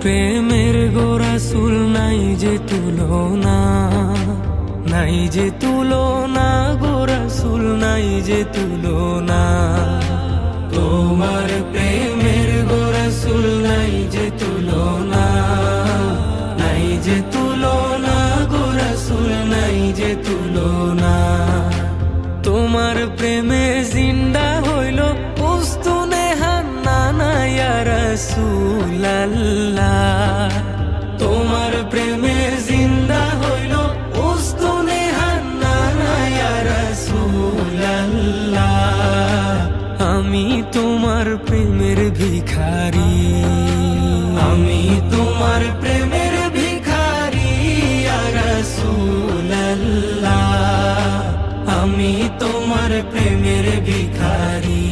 প্রেমের গোরাসুল নাই যে তুলনা নাই যে তুলনা গোরাসুল নাই যে তুলনা তোমার প্রেমের গোরাসুল নাই যে তুলনা নাই যে তুলনা গোরাসুল নাই যে তুলনা তোমার প্রেমে জিন্দা হইল রসুল্লাহ তোমার প্রেমে জিন্দা হইল উস্তুনে রসুল্লাহ আমি তোমার প্রেমের ভিখারি, আমি তোমার প্রেমের ভিখারি রসুল্লাহ আমি তোমার প্রেমের ভিখারি।